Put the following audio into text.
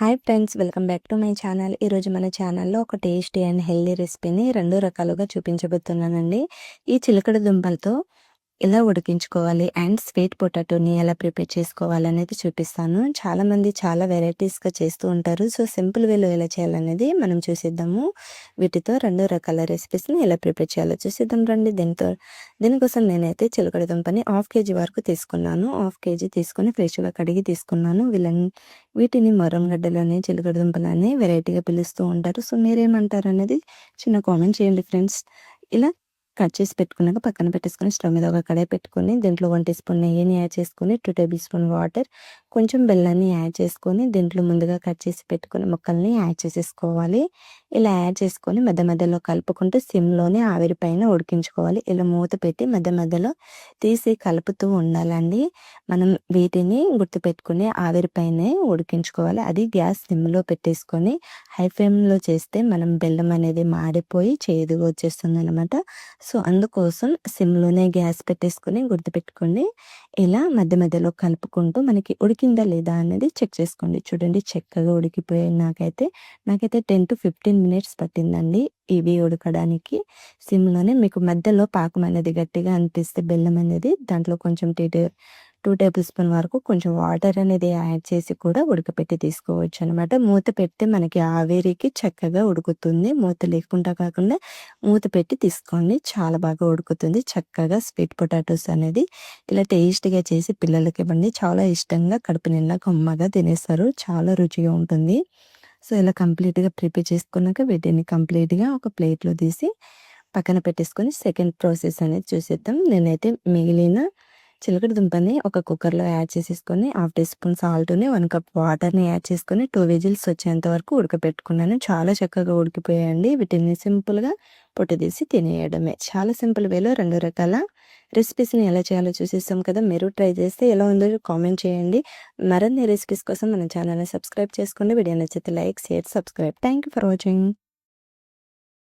Hi friends welcome back to my channel. ఈరోజు మన ఛానల్లో ఒక టేస్టీ అండ్ హెల్దీ రెసిపీని రెండు రకాలుగా చూపించబోతున్నానండి. ఈ చిలకడ దుంపలతో ఎలా ఉడికించుకోవాలి అండ్ స్వీట్ పొటాటోని ఎలా ప్రిపేర్ చేసుకోవాలి అనేది చూపిస్తాను. చాలామంది చాలా వెరైటీస్గా చేస్తూ ఉంటారు. సో సింపుల్ వేలో ఎలా చేయాలనేది మనం చూసిద్దాము. వీటితో రెండు రకాల రెసిపీస్ని ఎలా ప్రిపేర్ చేయాలో చూసిద్దాం రండి. దీనితో దీనికోసం నేనైతే చిలకడ దుంపని హాఫ్ కేజీ వరకు తీసుకున్నాను. హాఫ్ కేజీ తీసుకొని ఫ్రెష్గా కడిగి తీసుకున్నాను. వీళ్ళని వీటిని మొరంగడ్డలని చిలకడ దుంపలని వెరైటీగా పిలుస్తూ ఉంటారు. సో మీరేమంటారు అనేది చిన్న కామెంట్ చేయండి ఫ్రెండ్స్. ఇలా కట్ చేసి పెట్టుకున్నాక పక్కన పెట్టేసుకొని స్టవ్ మీద ఒక కడాయి పెట్టుకొని దీంట్లో వన్ టీ స్పూన్ నెయ్యిని యాడ్ చేసుకొని టూ టేబుల్ స్పూన్ వాటర్ కొంచెం బెల్లాన్ని యాడ్ చేసుకొని దీంట్లో ముందుగా కట్ చేసి పెట్టుకుని ముక్కల్ని యాడ్ చేసేసుకోవాలి. ఇలా యాడ్ చేసుకొని మధ్య మధ్యలో కలుపుకుంటూ సిమ్లోనే ఆవిరి పైన ఉడికించుకోవాలి. ఇలా మూత పెట్టి మధ్య మధ్యలో తీసి కలుపుతూ ఉండాలండి. మనం వీటిని గుర్తుపెట్టుకుని ఆవిరి పైనే ఉడికించుకోవాలి. అది గ్యాస్ సిమ్లో పెట్టేసుకొని హై ఫ్లేమ్లో చేస్తే మనం బెల్లం అనేది మాడిపోయి చేదుగా వచ్చేస్తుంది అనమాట సో అందుకోసం సిమ్లోనే గ్యాస్ పెట్టేసుకొని గుర్తుపెట్టుకోండి. ఇలా మధ్య మధ్యలో కలుపుకుంటూ మనకి ఉడికిందా లేదా అనేది చెక్ చేసుకోండి. చూడండి చక్కగా ఉడికిపోయాయి నాకైతే. నాకైతే టెన్ టు ఫిఫ్టీన్ మినిట్స్ పట్టిందండి ఇవి ఉడకడానికి. సిమ్లోనే మీకు మధ్యలో పాకం అనేది గట్టిగా అనిపిస్తే బెల్లం అనేది దాంట్లో కొంచెం టీ టూ టేబుల్ స్పూన్ వరకు కొంచెం వాటర్ అనేది యాడ్ చేసి కూడా ఉడకపెట్టి తీసుకోవచ్చు అనమాట మూత పెడితే మనకి ఆవేరికి చక్కగా ఉడుకుతుంది. మూత లేకుండా కాకుండా మూత పెట్టి తీసుకోండి. చాలా బాగా ఉడుకుతుంది. చక్కగా స్వీట్ పొటాటోస్ అనేది ఇలా టేస్ట్గా చేసి పిల్లలకి ఇవ్వండి. చాలా ఇష్టంగా కడుపు నిండా కొమ్మగా తినేస్తారు. చాలా రుచిగా ఉంటుంది. సో ఇలా కంప్లీట్గా ప్రిపేర్ చేసుకున్నాక వీటిని కంప్లీట్గా ఒక ప్లేట్లో తీసి పక్కన పెట్టేసుకొని సెకండ్ ప్రాసెస్ అనేది చూసేద్దాం. నేనైతే మిగిలిన చిలకడ దుంపని ఒక కుక్కర్లో యాడ్ చేసేసుకొని హాఫ్ టీ స్పూన్ సాల్ట్ని వన్ కప్ వాటర్ని యాడ్ చేసుకొని టూ విజిల్స్ వచ్చేంత వరకు ఉడకపెట్టుకున్నాను. చాలా చక్కగా ఉడికిపోయాయండి. వీటిని సింపుల్గా పొట్టు తీసి తినేయడమే. చాలా సింపుల్ వేలో రెండు రకాల రెసిపీస్ని ఎలా చేయాలో చూసేస్తాం కదా. మీరు ట్రై చేస్తే ఎలా ఉందో కామెంట్ చేయండి. మరిన్ని రెసిపీస్ కోసం మన ఛానల్ని సబ్స్క్రైబ్ చేసుకోండి. వీడియో నచ్చితే like share subscribe. Thank you for watching.